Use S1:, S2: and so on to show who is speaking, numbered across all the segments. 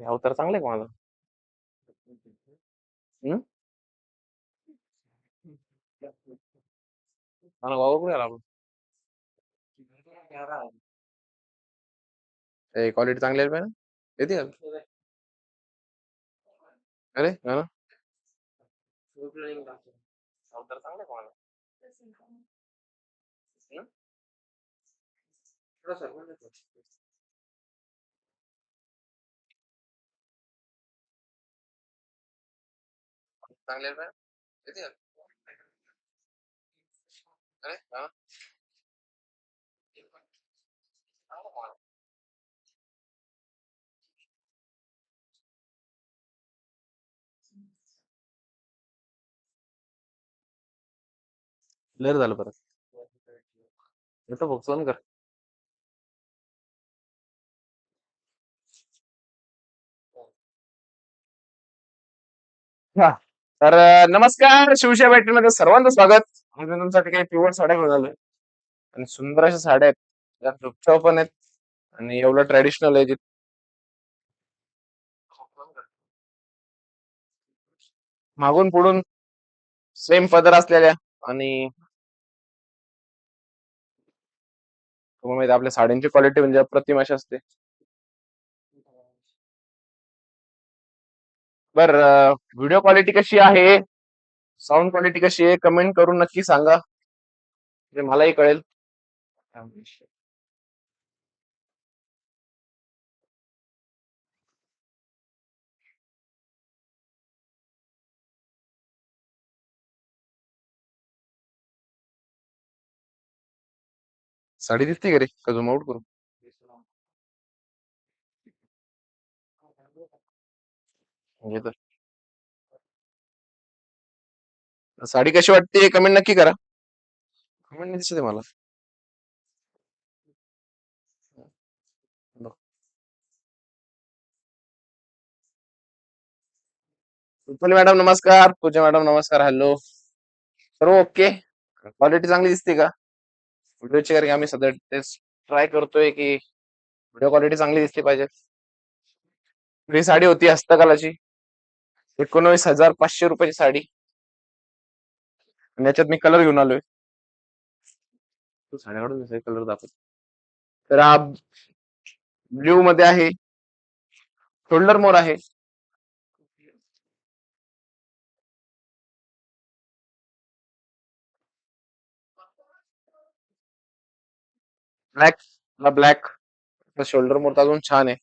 S1: हे अवतार चांगले का माझा? वावर कुठे आला आपण? क्वालिटी चांगली आहे ना? येते का? अरे हा ना? अवतार चांगले का माझा? चांगले आहे ना येते का अरे हा ना चांगलं का माझा? ब्लर झालं परत येतो बघ फोन कर हा तर नमस्कार शिवशा बॅटरीमध्ये सर्वांचं स्वागत. आज मी तुमच्यासाठी काही पिवळ साड्या घेऊन आलोय. आणि सुंदर अशा साड्या आहेत. ज्या दुपचाव पण आहेत. आणि एवढं ट्रॅडिशनल आहे मागून पुढून सेम पदर असलेल्या आणि तुम्हाला माहिती आपल्या साड्यांची क्वालिटी म्हणजे अप्रतिम अशी असते. बर व्हिडिओ क्वालिटी कशी आहे? साऊंड क्वालिटी कशी आहे? कमेंट करून नक्की सांगा. म्हणजे मलाही कळेल. साडी दिसते का रे? का झूम आउट करू? म्हणजे तर. साडी कशी वाटते कमेंट नक्की करा. कमेंट नाही दिसते मला. रुपाली मॅडम नमस्कार. पूजा मॅडम नमस्कार. हॅलो सर्व ओके क्वालिटी चांगली दिसते का? व्हिडिओची कारण की आम्ही सध्या टेस्ट ट्राय करतोय की व्हिडिओ क्वालिटी चांगली दिसली पाहिजे. ही साडी होती हस्तकलाची. एकोणवीस हजार पाचशे रुपयाची साडी. आणि याच्यात मी कलर घेऊन आलोय. तू साड्या काढून कलर दाखव तर हा ब्ल्यू मध्ये आहे. शोल्डर मोर आहे. ब्लॅक ब्लॅक शोल्डर मोर तर अजून छान आहे.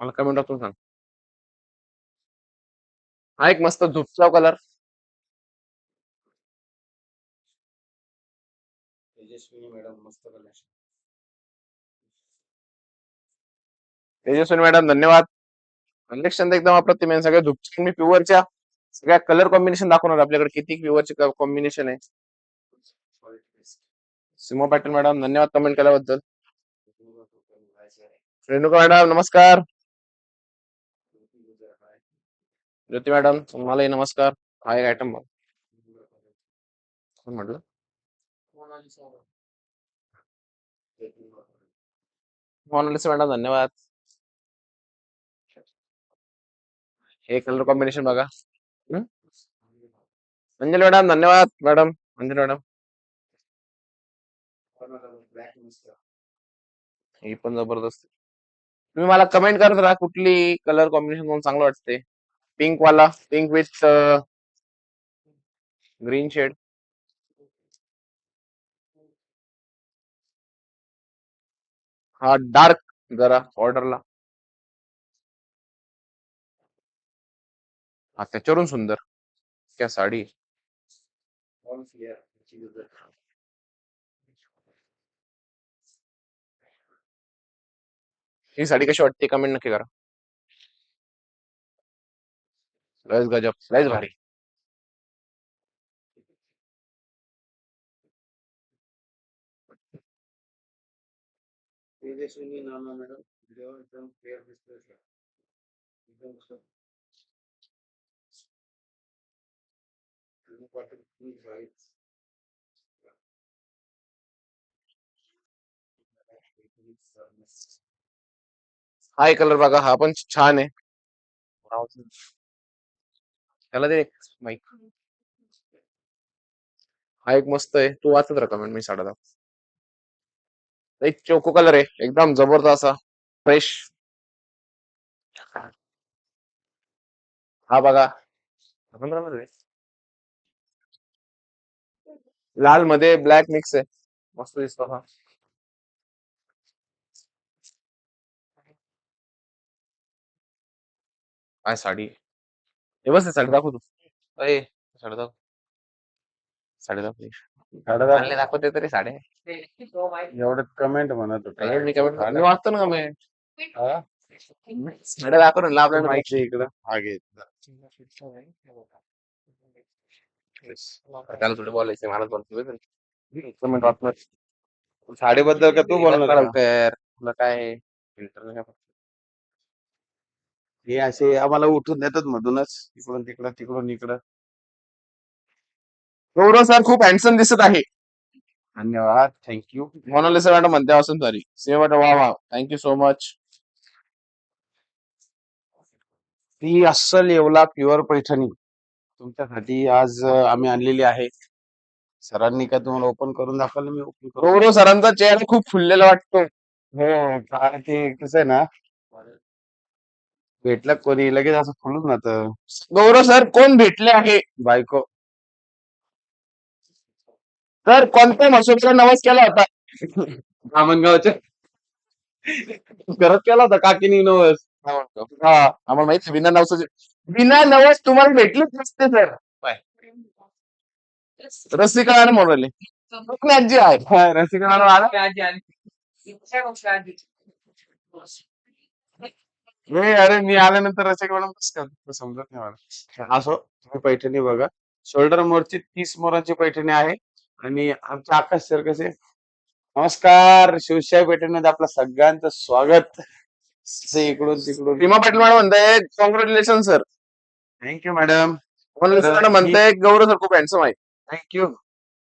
S1: मला कमेंट वाचून सांग. हा एक मस्त धुपचा कलर
S2: तेजस्विनी मॅडम मस्त कलर
S1: तेजस्विनी मॅडम धन्यवाद. कलेक्शन एकदम अप्रतिम आहे. सगळ्या धुपचे मी प्युअरच्या सगळ्या कलर कॉम्बिनेशन दाखवणार आपल्याकडे. किती प्युअरचे कॉम्बिनेशन आहे. सिमो पॅटर्न मॅडम धन्यवाद कमेंट केल्याबद्दल. रेणुका मॅडम नमस्कार. ज्योती मॅडम तुम्हालाही नमस्कार. हा एक आयटम म्हटलं? मोनालिसा मॅडम. धन्यवाद. हे कलर कॉम्बिनेशन बघा? अंजली मॅडम धन्यवाद. Madam Anjali madam. ही पण जबरदस्त. तुम्ही मला कमेंट करत राहा कुठली कलर कॉम्बिनेशन तुम्हाला चांगलं वाटते. पिंक वाला पिंक विथ ग्रीन शेड हा डार्क जरा ऑर्डरला हा त्याच्यावरून सुंदर. क्या साडी. ही साडी कशी वाटते? कमेंट नक्की करा. लयच गजब लयच भारी हाय कलर बघा हा पण छान आहे. त्याला दे माईक हा एक मस्त आहे. तू वाचत राहा कमेंट मी साडा दाखव एक चोको कलर आहे. एकदम जबरदस्त असा. फ्रेश हा बघा. लाल मध्ये ब्लॅक मिक्स आहे. मस्त दिसतो हा. काय साडी? बस साडी दाखव तू अय साडी दाखव साडी दाखव
S3: साडे दहा
S1: चांगले दाखवते तरी साड्या
S3: एवढं कमेंट म्हणत होता
S1: मी मी वाचतो ना कमेंट
S3: हा?
S1: साड्या दाखव ना लाभ
S3: माहिती आहे इकडं
S1: त्याला थोडं बोलायचं मला बोलतो कमेंट वाचणार
S3: साडीबद्दल का तू बोलणार
S1: तुला काय का?
S3: हे असे आम्हाला उठून देतात मधूनच इकडून तिकडं तिकडून इकडं.
S1: गौरव सर खूप हँडसम दिसत आहे.
S3: धन्यवाद थँक्यू
S1: सर मॅडम म्हणते असून सॉरी सीमा मॅडम वा वा. थँक्यू सो मच
S3: ती अस्सल येवला प्युअर पैठणी. तुमच्यासाठी आज आम्ही आणलेली आहे. सरांनी काय तुम्हाला ओपन करून दाखवलं? मी ओपन करून
S1: गौरव सरांचा चेहरा खूप फुललेला वाटतो.
S3: हो ते कसं आहे ना भेटलं कोणी? लगेच असं फुलून जातं.
S1: गौरव सर कोण भेटले आहे?
S3: बायको.
S1: तर कोणत्या मसोबीला नवस केला होता.
S3: धामणगावच्या करत केला होता काकीनी नवस.
S1: हा आम्हाला माहिती बिना नवसाचे. बिना नवस तुम्हाला भेटलीच नसते सर. रसिका आणि मोरले आजी आहे
S3: हा, रसिका मॅडम आला नाही अरे मी आल्यानंतर रसिका मॅडम कसं समजत नाही मला. असो तुम्ही पैठणी बघा. शोल्डर मोरची तीस मोरांची पैठणी आहे आणि आमचे आकाश सर कसे? नमस्कार शिवशाही पैठणीमध्ये आपलं सगळ्यांचं स्वागत. असे इकडून तिकडून.
S1: भीमा पाटील मॅडम म्हणताय congratulation sir
S3: thank you madam
S1: Monalisa
S3: तर
S1: मॅडम म्हणताय गौरव सर खूप हँडसम आहे.
S3: थँक्यू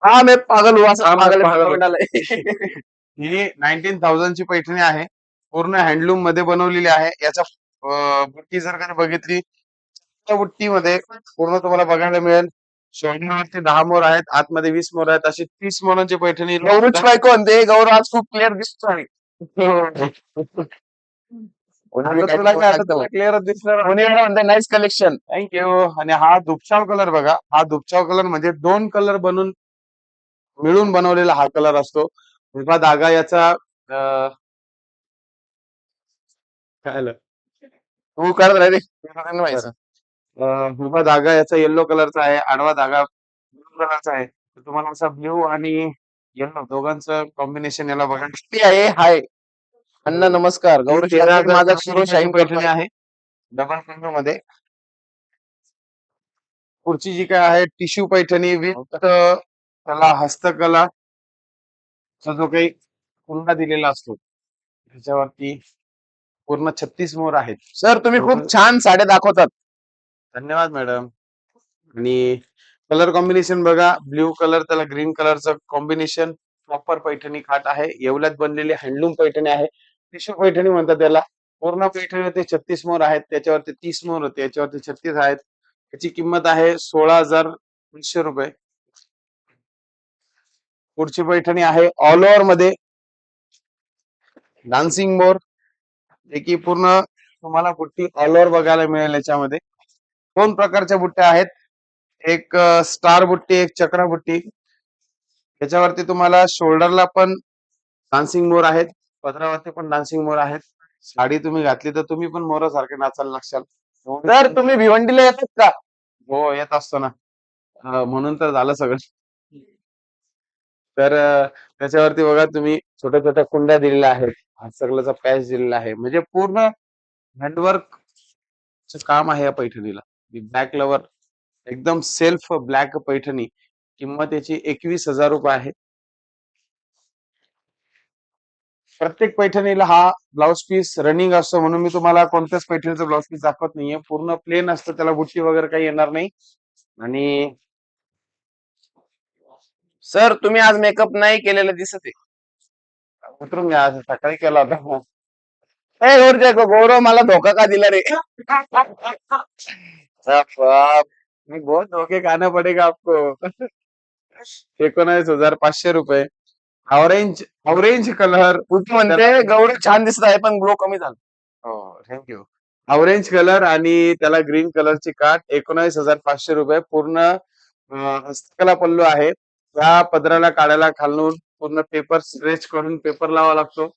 S1: हा मी पागल हुआ
S3: हा, मैं
S1: पागल.
S3: ही नाईन्टीन थाउजंड ची पैठणी आहे. पूर्ण हँडलूममध्ये बनवलेली आहे. याचा बुट्टी जर का बघितली बुट्टीमध्ये पूर्ण तुम्हाला बघायला मिळेल. शोल्डरवरती दहा मोर आहेत आतमध्ये वीस मोर आहेत अशी तीस मोरांची पैठणी
S1: गौरवची बायको म्हणते गौरव आज खूप क्लिअर
S3: तुला काय आता तुला क्लिअर दिसणार
S1: म्हणते नाईस कलेक्शन
S3: थँक्यू आणि हा दुपचाव कलर बघा. हा दुपचाव कलर म्हणजे दोन कलर बनून मिळून बनवलेला हा कलर असतो. धागा याचा
S1: तू करत राहिले. नाही व्हायचं.
S3: अं, उभा धागा याचा येल्लो कलरचा आहे आडवा धागा ब्लू कलरचा आहे. तर तुम्हाला असा ब्ल्यू आणि येल्लो दोघांचं कॉम्बिनेशन याला बघा.
S1: ती आहे हाय. अण्णा नमस्कार. गौरव
S3: तेरा हजार
S1: माझा
S3: पाचशे
S1: शाही
S3: पैठणी आहे. डबल कलरमध्ये पुढची जी काय आहे टिश्यू पैठणी विथ त्याला हस्तकला. चा जो काही कुंडा दिलेला असतो. त्याच्यावरती पूर्ण छत्तीस मोर आहेत.
S1: सर तुम्ही खूप छान साड्या दाखवतात.
S3: धन्यवाद मॅडम. आणि कलर कॉम्बिनेशन बघा ब्ल्यू कलर त्याला ग्रीन कलरचं कॉम्बिनेशन प्रॉपर पैठणी खाट आहे. येवल्यात बनलेली हँडलूम पैठणी आहे. टिश्यू पैठणी म्हणतात त्याला. पूर्ण पैठणीवरती छत्तीस मोर आहेत. त्याच्यावरती तीस मोर होते. याच्यावरती छत्तीस आहेत. त्याची किंमत आहे सोळा हजार पाचशे रुपये. पुढची पैठणी आहे ऑल ओव्हरमध्ये. डान्सिंग मोर. जे की पूर्ण तुम्हाला बुट्टी ऑल ओव्हर बघायला मिळेल याच्यामध्ये. दोन प्रकारच्या बुट्ट्या आहेत. एक स्टार बुट्टी एक चक्रा बुट्टी. त्याच्यावरती तुम्हाला शोल्डरला पण डान्सिंग मोर आहेत. पदरावरती पण डान्सिंग मोर आहेत. साडी तुम्ही घातली तर तुम्ही पण मोर सारखे नाचायला लागशाल.
S1: तर तुम्ही भिवंडीला येतात का?
S3: हो येत असतो ना. म्हणून तर झालं सगळं. तर त्याच्यावरती बघा तुम्ही छोट्या छोट्या कुंड्या दिलेल्या आहेत. हातसगलाचा पॅच दिलेला आहे. म्हणजे पूर्ण हँडवर्क काम आहे या पैठणीला. ब्लॅक लवर एकदम सेल्फ ब्लॅक पैठणी. किंमत याची एकवीस हजार रुपये आहे. प्रत्येक पैठणीला हा ब्लाउज पीस रनिंग असतो म्हणून मी तुम्हाला कोणत्याच पैठणीचा ब्लाउज पीस दाखवत नाहीये. पूर्ण प्लेन असतं त्याला बुट्टी वगैरे काही येणार नाही. आणि
S1: सर तुम्ही आज मेकअप नाही केलेला दिसत आहे.
S3: उतरून घ्या आज सकाळी केला होता
S1: ए गौरच्या गौरव मला धोका का दिला रे?
S3: मी बहुत धोके खाना पडेगा आपको. एकोणावीस हजार पाचशे रुपये. ऑरेंज ऑरेंज कलर
S1: म्हणते गौरव छान दिसत आहे पण ग्लो कमी झाला.
S3: हो थँक्यू ऑरेंज कलर आणि त्याला ग्रीन कलरची काठ एकोणावीस हजार पाचशे रुपये. पूर्ण हस्तकला पल्लू आहे. त्या पदराला काढायला खालून पूर्ण पेपर स्ट्रेच करून पेपर लावा लागतो.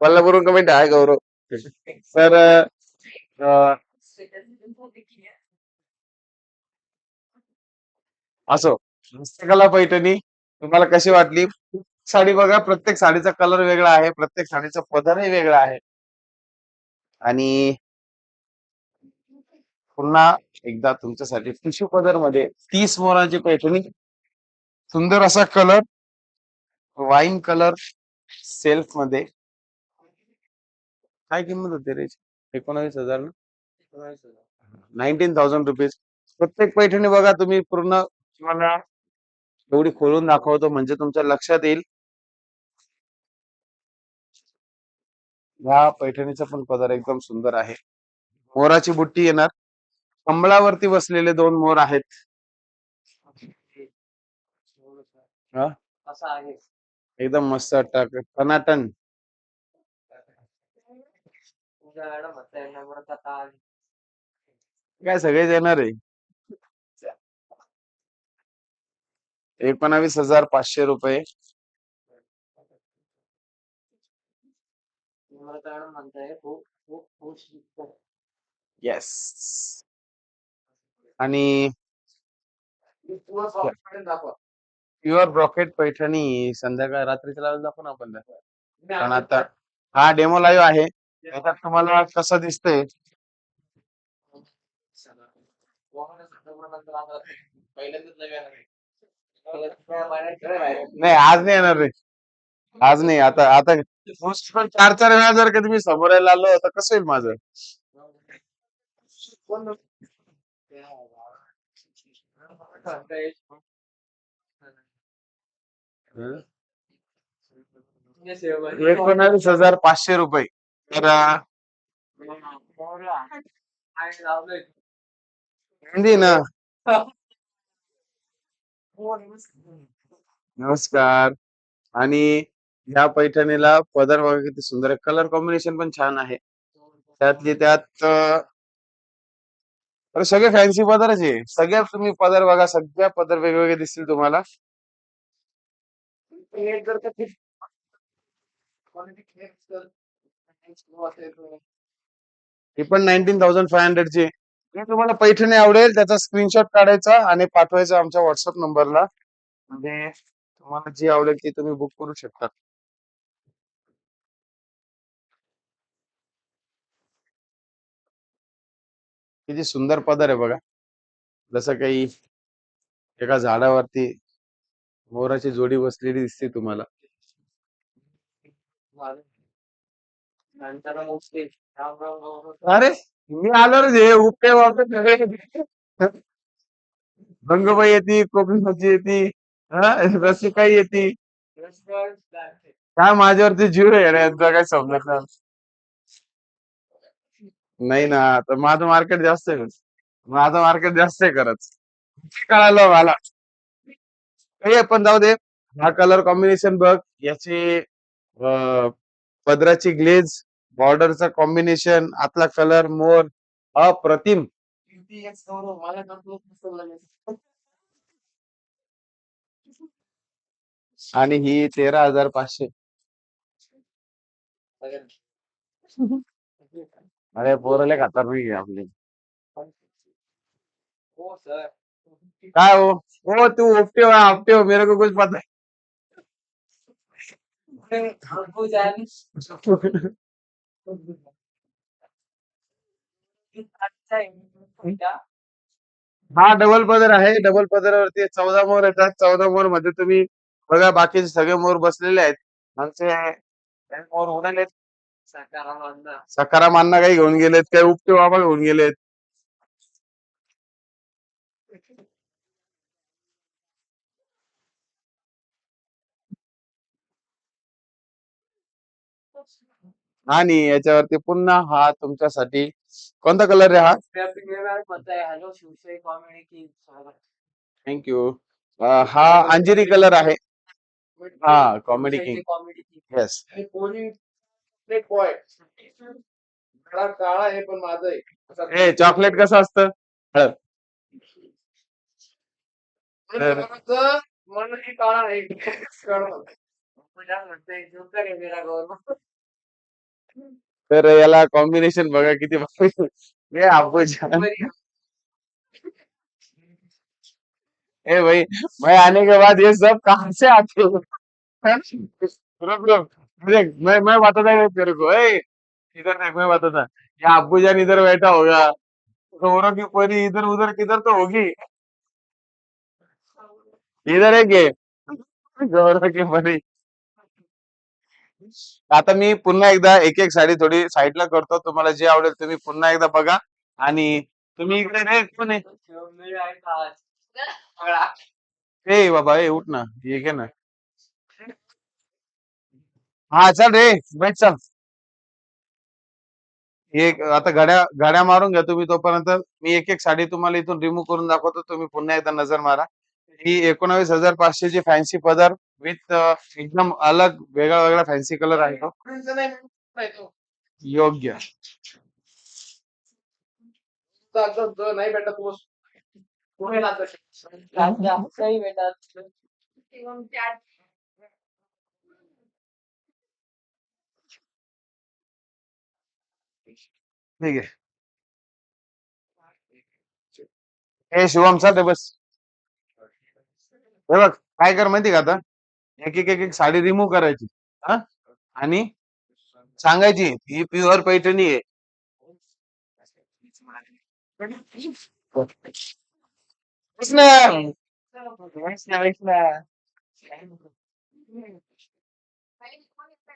S1: कोल्हापूरून कमेंट आहे गौरव.
S3: तर असो हस्तकला पैठणी तुम्हाला कशी वाटली? साडी बघा प्रत्येक साडीचा कलर वेगळा आहे प्रत्येक साडीचा पदरही वेगळा आहे. आणि पुन्हा एकदा तुमच्यासाठी टिश्यू पदरमध्ये तीस मोराची पैठणी. सुंदर असा कलर वाईन कलर सेल्फमध्ये. काय किंमत होते रे एकोणावीस हजार ना? Nineteen thousand rupees. प्रत्येक पैठणी बघा तुम्ही पूर्ण तुम्हाला एवढी खोलून दाखवतो म्हणजे तुमच्या लक्षात येईल. ह्या पैठणीचा पण पदार एकदम सुंदर आहे. मोराची बुट्टी येणार. कमळावरती बसलेले दोन मोर आहेत. एकदम मस्त टनाटन. काय सगळेच येणार आहे? एकोणावीस हजार पाचशे रुपये. येस आणि. प्युअर ब्रॉकेट पैठणी संध्याकाळ रात्रीच्या लावून दाखवू ना आपण. कारण आता हा डेमो लाईव्ह आहे त्याच्यात तुम्हाला कसं दिसतंय. नाही आज नाही येणार रे आज नाही आता आता पण चार चार वेळा जर कधी मी समोर यायला आलो तर कसं होईल माझं
S2: कोण
S3: हजार पाचशे रुपये. तर हिंदी ना? नमस्कार. आणि ह्या पैठणीला पदर बघा किती सुंदर कलर कॉम्बिनेशन पण छान आहे. त्यातली त्यात अरे सगळे फॅन्सी पदरच आहे. सगळ्यात तुम्ही पदर बघा सगळ्या पदर वेगवेगळे दिसतील तुम्हाला.
S2: हे
S3: ही पण नाईन्टीन थाउजंड फाय हंड्रेड ची. तुम्हाला पैठणी आवडेल त्याचा स्क्रीनशॉट काढायचा आणि पाठवायचा आमच्या व्हॉट्सअप नंबरला म्हणजे तुम्हाला जी आवडेल ती तुम्ही बुक करू शकता. किती सुंदर पदर आहे बघा. जसं काही एका झाडावरती मोराची जोडी बसलेली दिसते तुम्हाला. अरे मी आलो रे उपटे वापरत गंगबाई येते कोकणाची येते हा रसिकाई येते. काय माझ्यावरती जीव आहे रे काय समजत नाही ना तर माझं मार्केट जास्त आहे. माझं मार्केट जास्त आहे खरंच. कळालं मला. हे पण जाऊ दे. हा कलर कॉम्बिनेशन बघ. याची पदराची ग्लेज बॉर्डरचा कॉम्बिनेशन आतला कलर मोर अप्रतिम. आणि ही तेरा हजार पाचशे.
S2: अरे
S3: अरे लय खातर नाही आपली.
S2: हो सर
S3: काय हो? हो तू ओपटे हो आपटे हो मेरे को कुछ पता है
S2: हा
S3: डबल पदर आहे डबल पदरावरती चौदा मोर येतात चौदा मोरमध्ये तुम्ही बघा बाकीचे सगळे मोर बसलेले आहेत. आमचे मोर उडालेत
S2: सकाराम
S3: अण्णा काही घेऊन गेलेत काही उपटे बाबा घेऊन गेलेत. आणि याच्यावरती पुन्हा हा तुमच्यासाठी कोणता कलर आहे हा? थँक्यू हा अंजिरी कलर आहे. हा कॉमेडी किंग येस
S1: बॉय काळा काळा आहे पण माझं आहे. असा
S3: ए चॉकलेट कसं असतं? हळद. तर-
S1: काळा आहे
S3: याला कॉम्बिनेशन बघा किती. ए ए भाई मैं आने के बाद ये सब कहाँ से आते हो? रुक देख मैं मैं बताता हूँ तेरे को ए इधर देख मैं बताता। ये अब्बूजान इधर बैठा होगा। गौरव की परी इधर उधर किधर तो होगी। इधर है के? गौरव की परी आता मी पुन्हा एकदा एक एक साडी थोडी साईडला करतो तुम्हाला जे आवडेल तुम्ही पुन्हा एकदा बघा. आणि तुम्ही इकडे नाही कोण आहे ए बाबा ए उठ ना ये घे ना. हा चल रे बैठ चल. एक आता घड्या घड्या मारून घ्या तुम्ही तोपर्यंत. मी एक एक साडी तुम्हाला इथून रिमूव्ह करून दाखवतो. तुम्ही पुन्हा एकदा नजर मारा. ही एकोणावीस हजार पाचशे ची फॅन्सी पदर विथ एकदम अलग वेगळा वेगळा फॅन्सी कलर आहे योग्य.
S1: नाही भेटत
S2: भेटत.
S3: ठीक आहे. हे शिवम चा ते बस. हे बघ काय कर माहिती का आता? एक एक एक एक साडी रिमूव्ह करायची. हा? आणि सांगायची ही प्युअर पैठणी आहे. कृष्ण!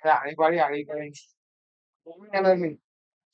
S1: आळीपाळी आळीपाळी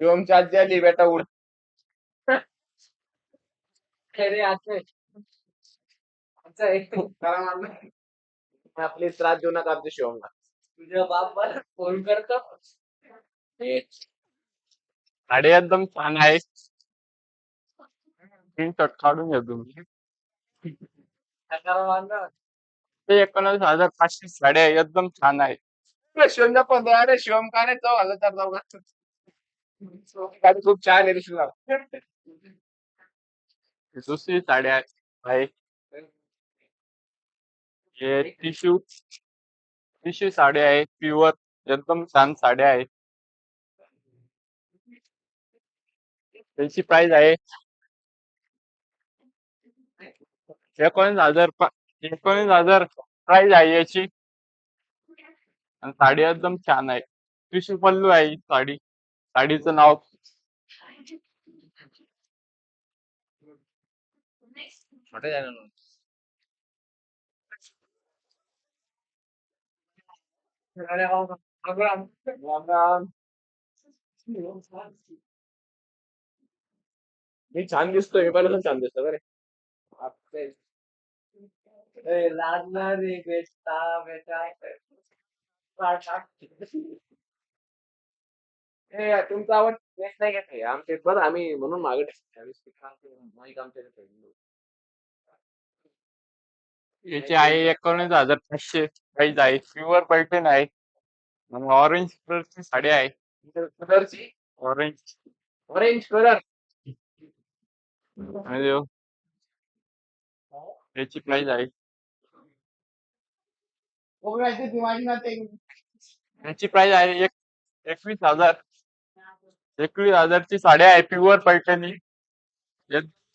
S1: शिवमची आजी आली बेटा उड
S2: अरे.
S1: आपली त्रास देऊ नका आमच्या शिवमला.
S2: तुझ्या बाप मला फोन करतो.
S4: साडी एकदम छान आहे. स्क्रीनशॉट काढून घ्या तुम्ही. ते एकोणावीस हजार पाचशे साड्या आहे, एकदम छान आहे.
S1: अरे शिवमच्या पंधरा अरे शिवम का रे जाऊ आलं तर जाऊ का? खूप छान आहे शिवला
S4: दुसरी साडी आहे. हे टिश्यू टिश्यू साडी आहे. प्युअर एकदम छान साड्या आहे. त्यांची प्राइस आहे. एकोणीस हजार एकोणीस हजार प्राइस आहे याची. आणि साडी एकदम छान आहे. टिश्यू पल्लू आहे ही साडी. साडीचं नाव
S1: छोटे राम राम मी छान दिसतोय मी पहिल्यापासून छान दिसतो का रे आपले-
S2: ए, लागला रे बेटा बेटा.
S1: ए तुमचा आवाज येत नाही घेत आमचे बरं आम्ही म्हणून मागे माईक आमच्या.
S4: याची आहे एकोणीस हजार पाचशे प्राइस आहे. प्युअर पैठण आहे. ऑरेंज कलरची साडी आहे.
S1: कलरची
S4: ऑरेंज
S1: ऑरेंज कलर
S4: आणि याची प्राइस आहे. याची प्राइस आहे एक एकवीस हजार. एकवीस हजारची साडी आहे प्युअर पैठणी.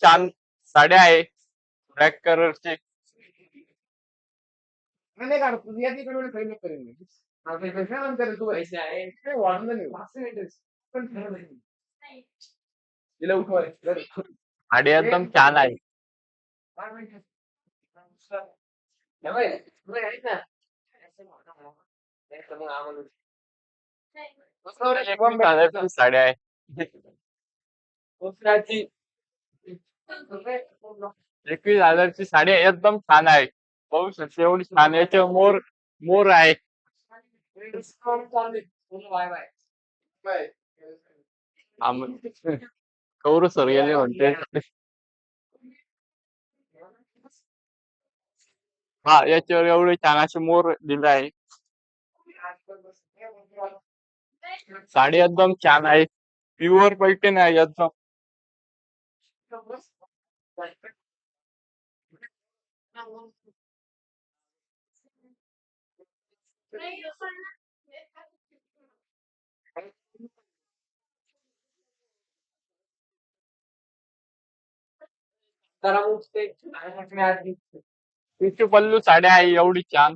S4: छान साड्या आहे ब्लॅक कलरची साडी एकदम छान आहे
S1: काय माहिती?
S2: हे बघ, तुला ऐक ना. नाही तर मग आम्हाला-
S4: एकवीस हजारची साडी आहे
S2: दुसऱ्याची.
S4: एकवीस हजारची साडी एकदम छान आहे पाहू शकते एवढी छान याचे मोर मोर आहे कौर सर गेले म्हणते हा याच्यावर एवढे छान असे मोर दिले आहे साडी एकदम छान आहे. प्युअर पैठण आहे एकदम. पल्लू साडी आहे एवढी छान.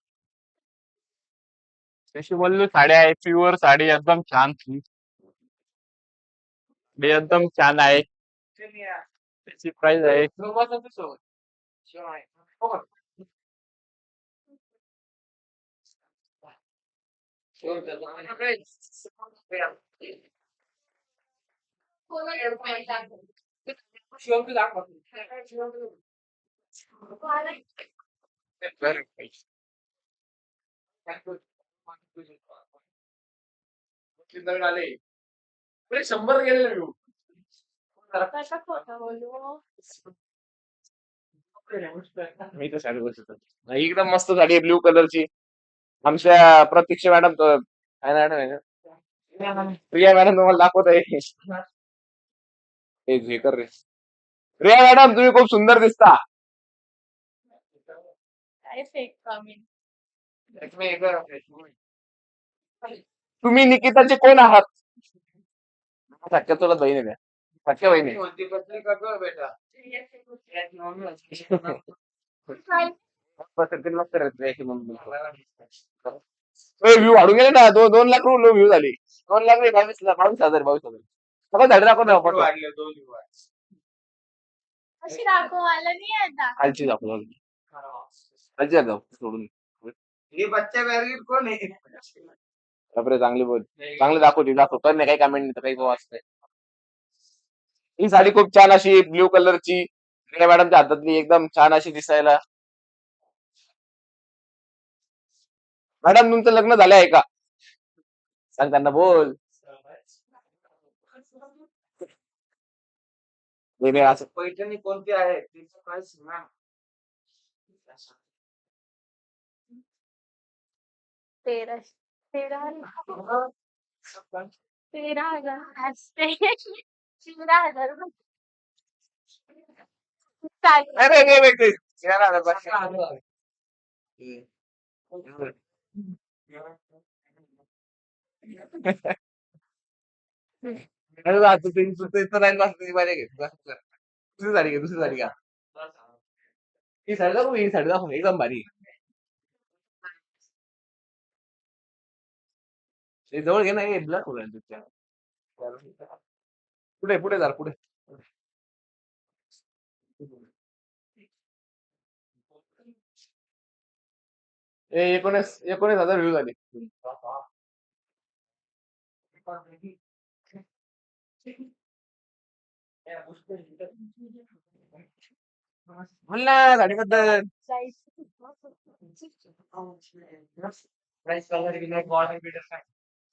S4: तशी बोललो साडी आहे प्युअर साडी एकदम छान. साडी एकदम छान आहे. त्याची प्राइस आहे. Thank you.
S1: नवीन आले. अरे शंभर गेले मी तर साडी बसत एकदम मस्त साडी आहे ब्ल्यू कलरची. आमच्या प्रतीक्षा मॅडम काय मॅडम आहे ना? प्रिया मॅडम. तुम्हाला दाखवत आहे. हे कर रे. प्रिया मॅडम तुम्ही खूप सुंदर दिसता.
S5: काय फेक
S1: तुम्ही निकिताचे कोण आहात? सख्या तुला बहीण आहे का? सख्या बहीण व्ह्यू वाढून गेले ना. दोन दोन लाख व्ह्यू झाले. दोन लाख नाही, बावीस लाख बावीस हजार बावीस हजार. सगळं झाडे दाखव ना
S5: अशी दाखव नाही आता.
S1: खालची दाखव खालची दाखव सोडून.
S2: हे बच्चा कोण आहे?
S1: बापरे चांगली बोल. चांगले दाखवते दाखव. पण नाही काही कमेंट नाही तर काही वाचतंय ही साडी खूप छान अशी ब्ल्यू कलरची मॅडमच्या हातातली एकदम छान अशी दिसायला. मॅडम तुमचं लग्न झालं आहे का? सांग त्यांना बोल. असं.
S2: पैठणी कोणती आहे? सांगा.
S5: तेरा तेरा तेरा हजार असते तेरा हजार.
S1: अरे नाही. तेरा हजार. अरे वा, तू ते- तू ते इथं राहील बस, तुझी बारी घे. बस, बस. दुसरी साडी घे दुसरी साडी घ्या ही साडी दाखव ही साडी दाखव एकदम भारी ते जवळ घे नाही ब्लड ब्लॅक होईल तुझ्या पुढे पुढे जा पुढे एकोणीस एकोणीस हजार व्ह्यू झाले बोल ना प्राईस वगैरे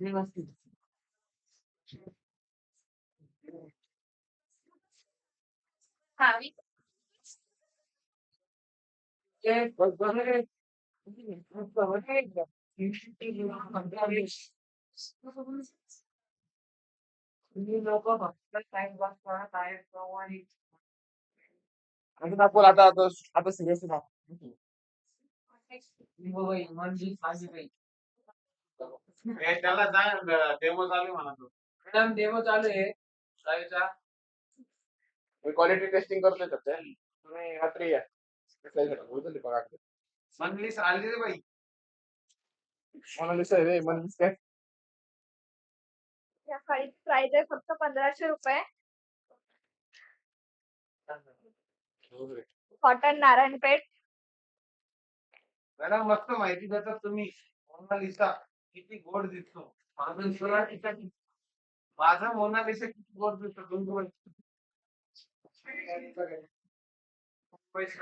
S1: हे म्हणलीस बैस
S5: हा
S1: आणि दाखवलं आता आता आता सिरियस
S3: ए, त्याला जा डेमो चालू आहे म्हणा तो.
S2: मॅडम डेमो चालू आहे. लाईव्हचा
S1: मी क्वालिटी टेस्टिंग करतोय सध्या. तुम्ही रात्री या उचलली बघा
S3: मंथली आली रे बाई.
S1: मोनालिसा आहे रे मोनालिसा काय?
S5: या प्राइस आहे फक्त पंधराशे रुपये. कॉटन नारायणपेठ.
S3: मॅडम मस्त माहिती देतात तुम्ही. मोनालिसा. किती गोड दिसतो. माझा सोनालिसा माझा मोनालिसा किती गोड दिसतो. दोन गोड पैसे